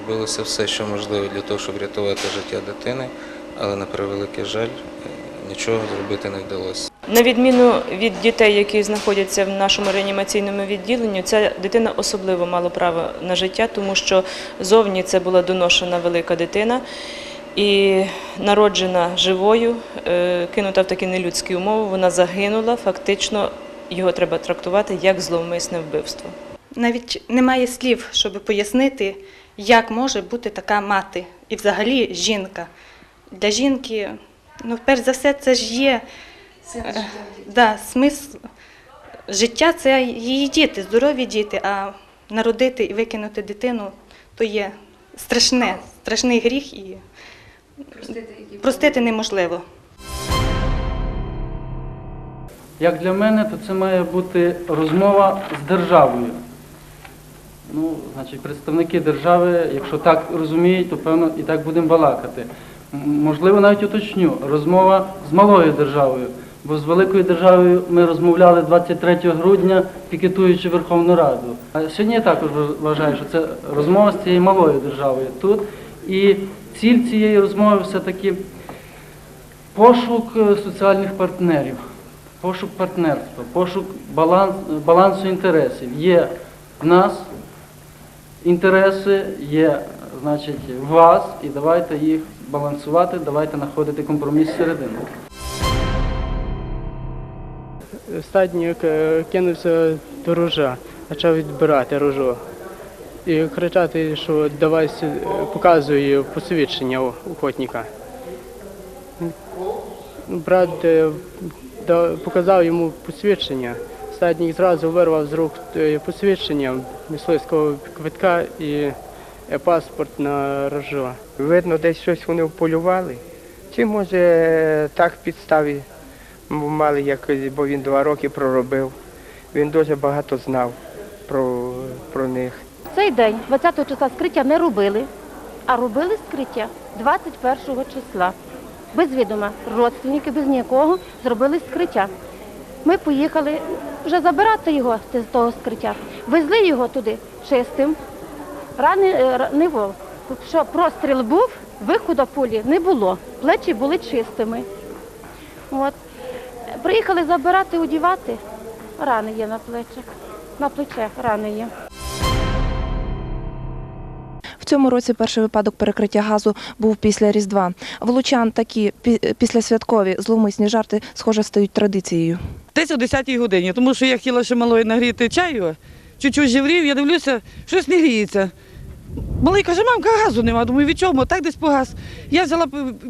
робилося все, що можливо для того, щоб рятувати життя дитини, але на превеликий жаль, нічого зробити не вдалося. На відміну від дітей, які знаходяться в нашому реанімаційному відділенні, ця дитина особливо мала право на життя, тому що зовні це була доношена велика дитина і народжена живою, е, кинута в такі нелюдські умови, вона загинула. Фактично його треба трактувати як зловмисне вбивство. Навіть немає слів, щоб пояснити, як може бути така мати і взагалі жінка. Для жінки, ну, перш за все, це ж є е, да, смисл життя це її діти, здорові діти, а народити і викинути дитину то є страшне, страшний гріх і простити неможливо. Як для мене, то це має бути розмова з державою. Ну, значить, представники держави, якщо так розуміють, то певно і так будемо балакати. Можливо, навіть уточню, розмова з малою державою. Бо з великою державою ми розмовляли 23 грудня, пікетуючи Верховну Раду. А сьогодні я також вважаю, що це розмова з цією малою державою тут. І ціль цієї розмови все-таки пошук е, соціальних партнерів, пошук партнерства, пошук баланс, балансу інтересів. Є в нас інтереси, є, значить, в вас, і давайте їх балансувати, давайте знаходити компроміс середини. Стаднік е, кинувся до ружа, почав відбирати ружо. І кричати, що давай показує посвідчення охотника. Брат е, показав йому посвідчення. Стаднік зразу вирвав з рук е, посвідчення мисливського квитка і е, паспорт на ружо. Видно, десь щось вони вполювали. Чи може так підставі мали якось, бо він два роки проробив. Він дуже багато знав про, про них. Цей день, 20-го числа, скриття не робили, а робили скриття 21 числа. Без відома, родственники без ніякого зробили скриття. Ми поїхали вже забирати його з того скриття. Везли його туди чистим. Рани е, не було. Що простріл був, виходу пулі не було. Плечі були чистими. От. Приїхали забирати, одівати. Рани є на плечах. На плечах рани є. Цьому році перший випадок перекриття газу був після Різдва. В Лучан такі пі- післясвяткові зловмисні жарти, схоже, стають традицією. Десь о 10-й годині, тому що я хотіла ще малої нагріти чаю, чуть-чуть жеврів, я дивлюся, щось не гріється. Малий каже, мамка, газу нема. Думаю, від чому? Так десь погас. Я взяла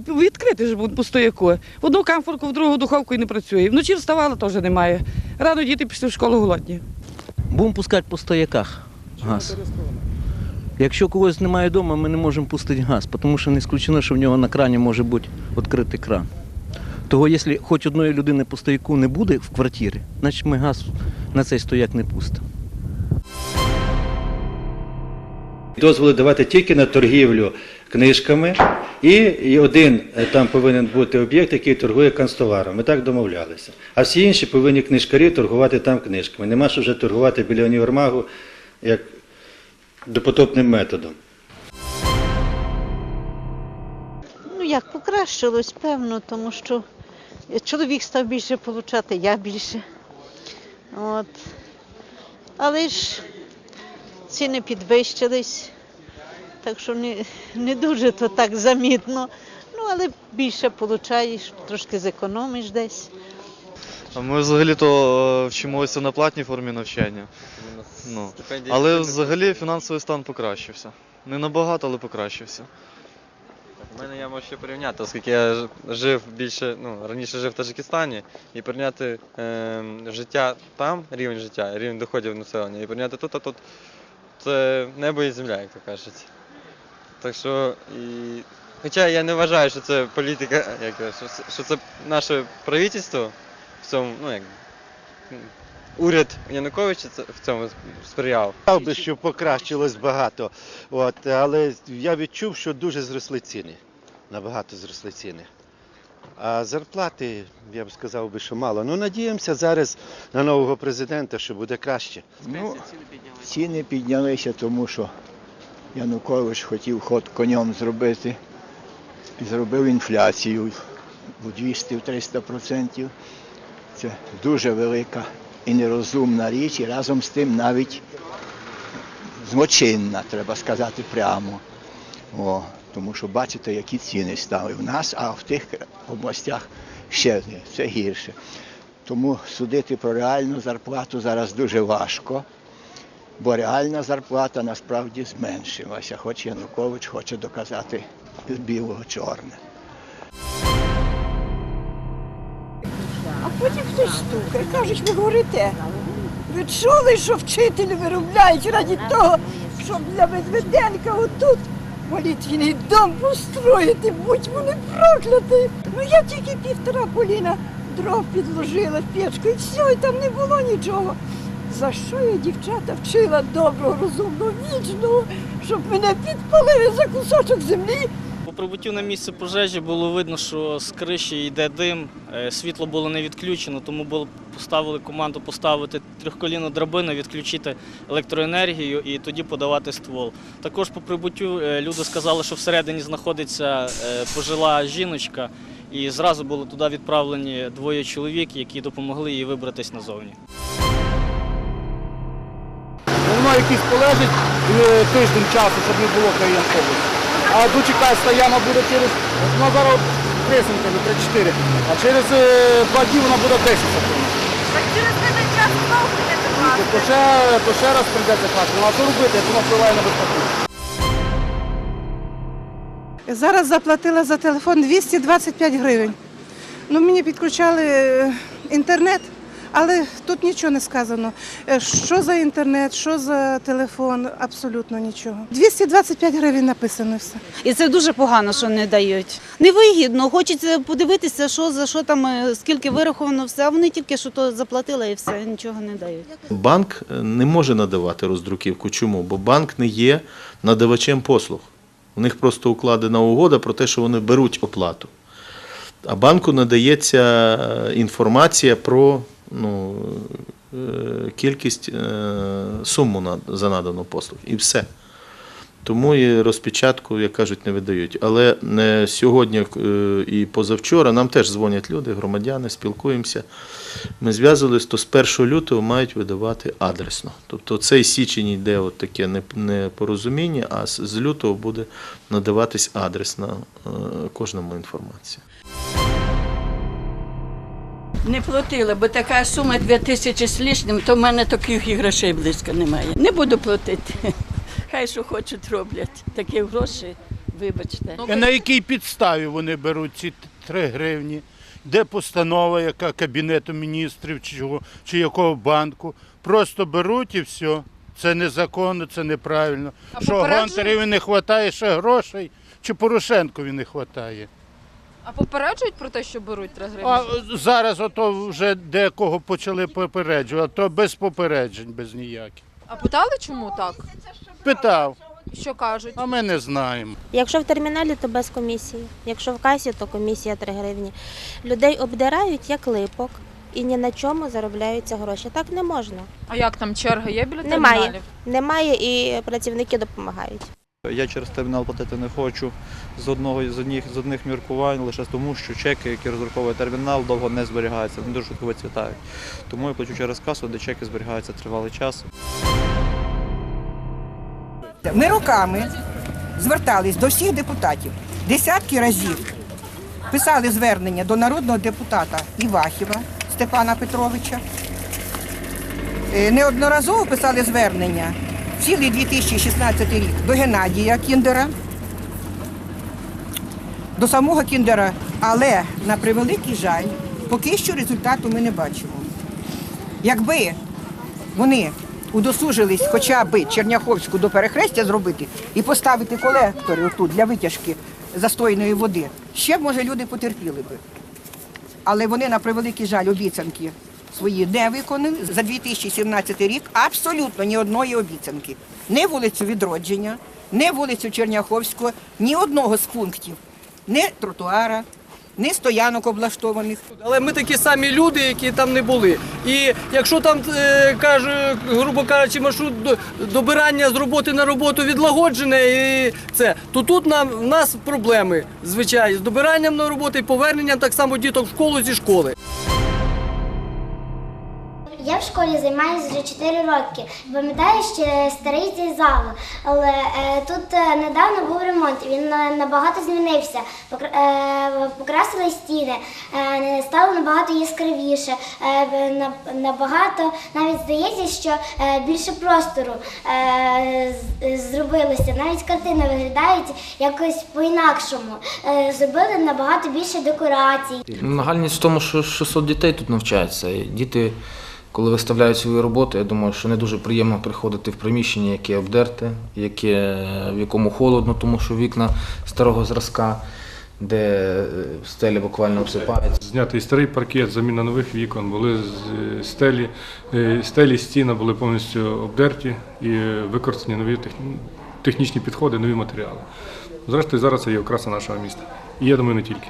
відкрити ж по стояку. В одну камфорку, в другу духовку і не працює. Вночі вставала, теж немає. Рано діти пішли в школу голодні. Будемо пускати по стояках газ. Якщо когось немає вдома, ми не можемо пустити газ, тому що не исключено, що в нього на крані може бути відкритий кран. Того, якщо хоч одної людини по стояку не буде в квартирі, значить ми газ на цей стояк не пустимо. Дозволи давати тільки на торгівлю книжками, і, і один е, там повинен бути об'єкт, який торгує канцтоваром. Ми так домовлялися. А всі інші повинні книжкарі торгувати там книжками. Нема що вже торгувати біля універмагу як допотопним методом. Ну як покращилось, певно, тому що чоловік став більше получати, я більше. От. Але ж ціни підвищились, так що не, не дуже то так замітно. Ну, але більше получаєш, трошки зекономиш десь. А ми взагалі-то е, вчимося на платній формі навчання. Ну, але взагалі фінансовий стан покращився. Не набагато, але покращився. У мене я можу ще порівняти, оскільки я жив більше, ну, раніше жив в Таджикистані, і порівняти е, життя там, рівень життя, рівень доходів населення, і порівняти тут, а тут це небо і земля, як то кажуть. Так що, і... Хоча я не вважаю, що це політика, як що, що це наше правительство в цьому, ну як уряд Януковича це- в цьому сприяв. Сказав би, що покращилось багато, от, але я відчув, що дуже зросли ціни. Набагато зросли ціни. А зарплати, я б сказав би, що мало. Ну, надіємося зараз на нового президента, що буде краще. Ну, ціни піднялися, тому що Янукович хотів ход конем зробити і зробив інфляцію у 200-300%. Це дуже велика і нерозумна річ, і разом з тим навіть злочинна, треба сказати прямо. О, тому що бачите, які ціни стали в нас, а в тих областях ще це гірше. Тому судити про реальну зарплату зараз дуже важко, бо реальна зарплата насправді зменшилася, хоч Янукович хоче доказати білого чорне. Потім хтось стукає, кажуть, ви горите. Ви чули, що вчителі виробляють раді того, щоб для Медведенка отут молитвіний дом построїти, будь вони прокляті. Ну я тільки півтора поліна дров підложила в печку і все, і там не було нічого. За що я дівчата вчила доброго, розумного, вічного, щоб мене підпалили за кусочок землі? Прибуттю на місце пожежі було видно, що з криші йде дим, е, світло було не відключено, тому було поставили команду поставити трьохколінну драбину, відключити електроенергію і тоді подавати ствол. Також по прибуттю е, люди сказали, що всередині знаходиться е, пожила жіночка, і зразу були туди відправлені двоє чоловік, які допомогли їй вибратись назовні. Воно якийсь полежить тиждень часу, щоб не було краєнковості. А дочекайся, яма буде через, ну зараз крисеньками 3-4, а через е, два дні вона буде 10 сантиметрів. Так через цей час знову будете То ще, то ще раз прийдеться класти. Ну а що робити, як воно впливає на безпеку? Зараз заплатила за телефон 225 гривень. Ну, мені підключали е, інтернет, але тут нічого не сказано. Е, Що за інтернет, що за телефон, абсолютно нічого. 225 гривень написано все. І це дуже погано, що не дають. Невигідно, хочеться подивитися, що за що там, е, скільки вираховано все, а вони тільки що то заплатили і все, нічого не дають. Банк е, не може надавати роздруківку. Чому? Бо банк не є надавачем послуг. У них просто укладена угода про те, що вони беруть оплату. А банку надається інформація про ну, е, кількість е, суму за надану послугу. І все. Тому і розпечатку, як кажуть, не видають. Але сьогодні е, і позавчора нам теж дзвонять люди, громадяни, спілкуємося. Ми зв'язувалися, то з 1 лютого мають видавати адресно. Тобто цей січень йде от таке непорозуміння, а з лютого буде надаватись адресно е, кожному інформація. Не платила, бо така сума 2 тисячі з лишнім, то в мене таких і грошей близько немає. Не буду платити. Хай що хочуть роблять. Такі гроші, вибачте. І на якій підставі вони беруть ці 3 гривні? Де постанова, яка Кабінету міністрів чи, чого, чи якого банку? Просто беруть і все. Це незаконно, це неправильно. А що? Гонтареві не вистачає ще грошей, чи Порошенкові не вистачає? А попереджують про те, що беруть 3 гривні? А зараз ото вже декого почали попереджувати, то без попереджень, без ніяких. А питали, чому так? Питав, Що кажуть? а ми не знаємо. Якщо в терміналі, то без комісії. Якщо в касі, то комісія 3 гривні. Людей обдирають як липок і ні на чому заробляються гроші. Так не можна. А як там черга є біля Немає. терміналів? Немає і працівники допомагають. Я через термінал платити не хочу з одного з одних з одних міркувань, лише тому, що чеки, які розраховує термінал, довго не зберігаються, вони дуже швидко вицвітають. Тому я плачу через касу, де чеки зберігаються тривалий час. Ми роками звертались до всіх депутатів десятки разів. Писали звернення до народного депутата Івахіва Степана Петровича. Е, Неодноразово писали звернення цілий 2016 рік до Геннадія Кіндера, до самого Кіндера. Але на превеликий жаль, поки що результату ми не бачимо. Якби вони удосужились хоча б Черняховську до перехрестя зробити і поставити колектори отут для витяжки застойної води, ще може люди потерпіли би. Але вони на превеликий жаль обіцянки свої не виконали. За 2017 рік абсолютно ні одної обіцянки. Ні вулицю відродження, ні вулицю Черняховського, ні одного з пунктів, ні тротуара, ні стоянок облаштованих. Але ми такі самі люди, які там не були. І якщо там е, каже, грубо кажучи, маршрут добирання з роботи на роботу відлагоджене, і це, то тут нам в нас проблеми звичайно з добиранням на роботу і поверненням так само діток в школу зі школи. Я в школі займаюся вже 4 роки. Пам'ятаю ще старий цей зал, але е, тут е, недавно був ремонт. Він е, набагато змінився. Покра- покрасили стіни, стало набагато яскравіше. На- набагато навіть здається, що більше простору зробилося. Навіть картини виглядають якось по-інакшому. Зробили набагато більше декорацій. Нагальність в тому, що 600 дітей тут навчається. Діти, коли виставляють свою роботу, я думаю, що не дуже приємно приходити в приміщення, яке обдерте, яке, в якому холодно, тому що вікна старого зразка, де е, стелі буквально обсипаються. Знятий старий паркет, заміна нових вікон, були стелі, е, стелі стіна були повністю обдерті і е, використані нові технічні підходи, нові матеріали. Зрештою, зараз це є окраса нашого міста. І я думаю, не тільки.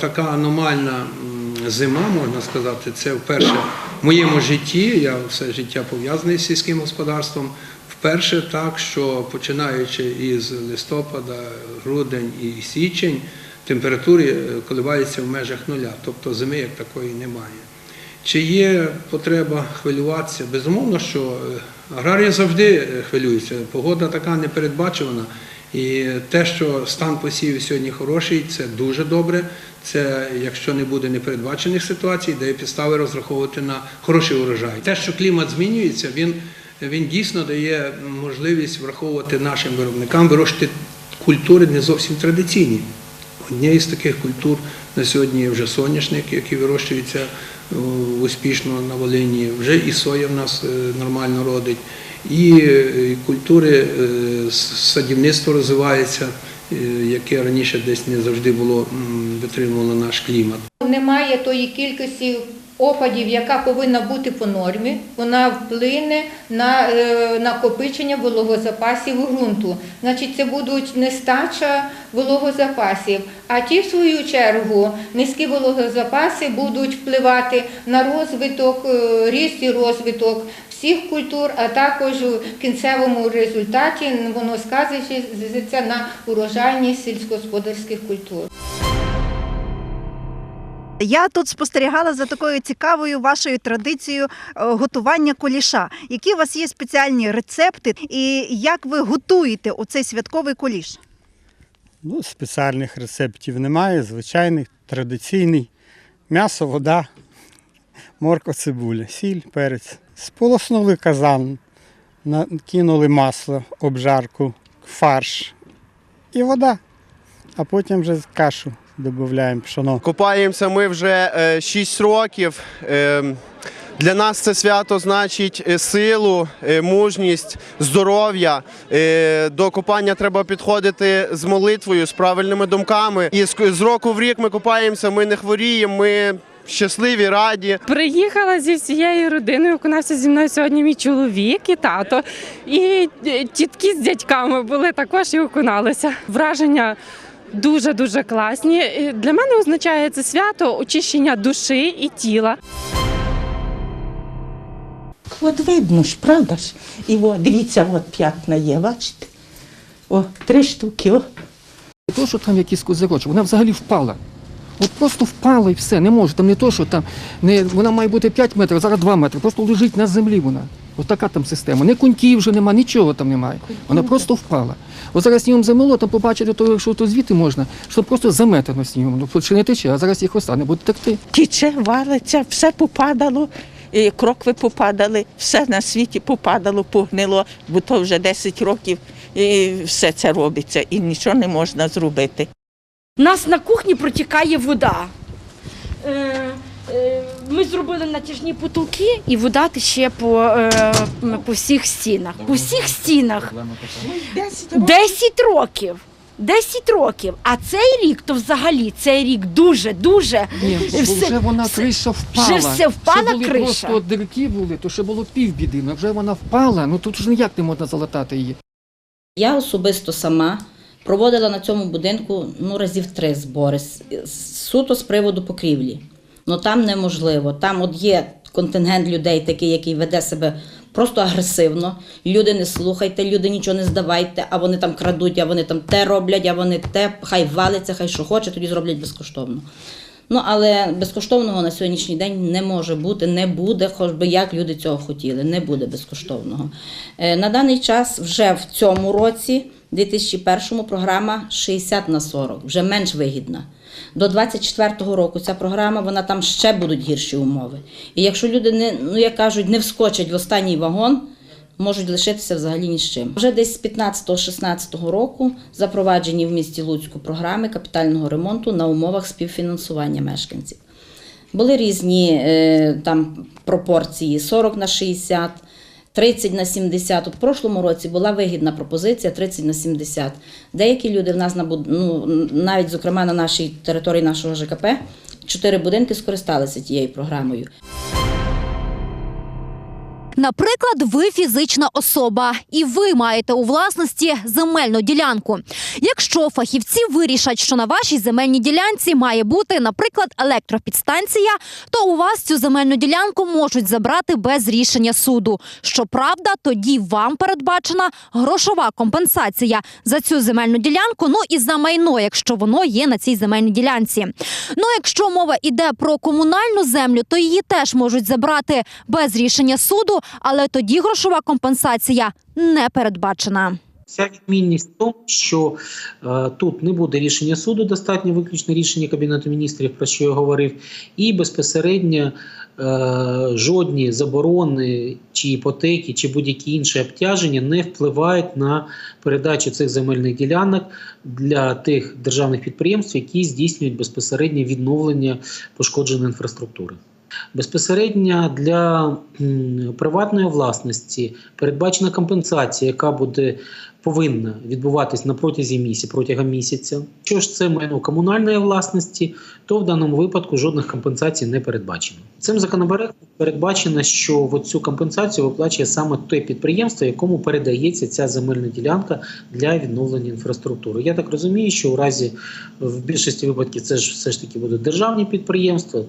Така аномальна зима, можна сказати, це вперше в моєму житті. Я все життя пов'язаний з сільським господарством. Вперше так, що починаючи із листопада, грудень і січень, температури е, коливаються в межах нуля, тобто зими як такої немає. Чи є потреба хвилюватися? Безумовно, що е, аграрії завжди е, хвилюються. Погода така непередбачувана. І те, що стан посівів сьогодні хороший, це дуже добре. Це якщо не буде непередбачених ситуацій, дає підстави розраховувати на хороший урожай. Те, що клімат змінюється, він, він дійсно дає можливість враховувати нашим виробникам вирощувати культури не зовсім традиційні. Однією з таких культур на сьогодні є вже соняшник, який вирощується е, успішно на Волині. Вже і соя в нас е, нормально родить, і е, культури е, садівництво розвивається, е, яке раніше десь не завжди було витримувало наш клімат. Немає тої кількості опадів, яка повинна бути по нормі, вона вплине на накопичення вологозапасів ґрунту. Значить, це будуть нестача вологозапасів. А ті, в свою чергу, низькі вологозапаси будуть впливати на розвиток, ріст і розвиток всіх культур, а також в кінцевому результаті воно сказується на урожайність сільськогосподарських культур. Я тут спостерігала за такою цікавою вашою традицією е, готування куліша. Які у вас є спеціальні рецепти, і як ви готуєте оцей святковий куліш? Ну, спеціальних рецептів немає, звичайний, традиційний. М'ясо, вода, морква, цибуля, сіль, перець. Сполоснули казан, накинули масло, обжарку, фарш і вода. А потім вже кашу додаємо пшоно. Купаємося ми вже 6 років. Е, Для нас це свято значить е, силу, е, мужність, здоров'я. Е, До купання треба підходити з молитвою, з правильними думками. І з року в рік ми купаємося, ми не хворіємо, ми щасливі, раді. Приїхала зі всією родиною. Окунався зі мною сьогодні мій чоловік і тато. І тітки з дядьками були також і окуналися. Враження дуже дуже класні. Для мене означає це свято очищення душі і тіла. От видно ж, правда ж? І от, дивіться, от п'ятна є, бачите? О, три штуки. О. Не то, що там якийсь козирочок, вона взагалі впала. От просто впала і все, не може. Там не то, що там не, вона має бути 5 метрів, зараз 2 метри. Просто лежить на землі вона. От така там система. Ні коньків вже немає, нічого там немає. Вона просто впала. От зараз снігом замело, там побачити, то, що то звідти можна, що просто заметано снігом. Ну, ще не тече, а зараз їх остане, буде текти. Тіче, валиться, все попадало, і крокви попадали, все на світі попадало, погнило, бо то вже 10 років і все це робиться, і нічого не можна зробити. У нас на кухні протікає вода. Е, е, Ми зробили натяжні потолки і вода тече по, е, по всіх стінах. По всіх стінах. 10 років. 10 років. А цей рік, то взагалі цей рік дуже, дуже. Ні, бо вже вона криша впала. Вже все впала Ще були криша. просто дирки були, то ще було півбіди. Ну вже вона впала, ну тут вже ніяк не можна залатати її. Я особисто сама Проводила на цьому будинку ну, разів три збори суто з приводу покрівлі. Ну там неможливо. Там от є контингент людей, такий, який веде себе просто агресивно. Люди не слухайте, люди нічого не здавайте, а вони там крадуть, а вони там те роблять, а вони те, хай валиться, хай що хоче, тоді зроблять безкоштовно. Ну, але безкоштовного на сьогоднішній день не може бути, не буде, хоч би як люди цього хотіли, не буде безкоштовного. Е, На даний час вже в цьому році, 2001 програма 60 на 40, вже менш вигідна. До 24-го року ця програма, вона там ще будуть гірші умови. І якщо люди не, ну як кажуть, не вскочать в останній вагон, можуть лишитися взагалі ні з чим. Вже десь з 15-16 року запроваджені в місті Луцьку програми капітального ремонту на умовах співфінансування мешканців. Були різні е, там пропорції 40 на 60, 30 на 70. От в прошлому році була вигідна пропозиція 30 на 70. Деякі люди в нас ну, навіть зокрема на нашій території нашого ЖКП чотири будинки скористалися тією програмою. Наприклад, ви фізична особа, і ви маєте у власності земельну ділянку. Якщо фахівці вирішать, що на вашій земельній ділянці має бути, наприклад, електропідстанція, то у вас цю земельну ділянку можуть забрати без рішення суду. Щоправда, тоді вам передбачена грошова компенсація за цю земельну ділянку, ну і за майно, якщо воно є на цій земельній ділянці. Ну, якщо мова йде про комунальну землю, то її теж можуть забрати без рішення суду, але тоді грошова компенсація не передбачена. Вся відмінність в тому, що е, тут не буде рішення суду, достатньо виключно рішення Кабінету міністрів, про що я говорив, і безпосередньо е, жодні заборони чи іпотеки, чи будь-які інші обтяження не впливають на передачу цих земельних ділянок для тих державних підприємств, які здійснюють безпосереднє відновлення пошкодженої інфраструктури. Безпосередньо для приватної власності передбачена компенсація, яка буде повинна відбуватись на протязі місяця протягом місяця. Якщо ж це майно комунальної власності, то в даному випадку жодних компенсацій не передбачено. Цим законопроектом передбачено, що в цю компенсацію виплачує саме те підприємство, якому передається ця земельна ділянка для відновлення інфраструктури. Я так розумію, що у разі в більшості випадків це ж все ж таки будуть державні підприємства.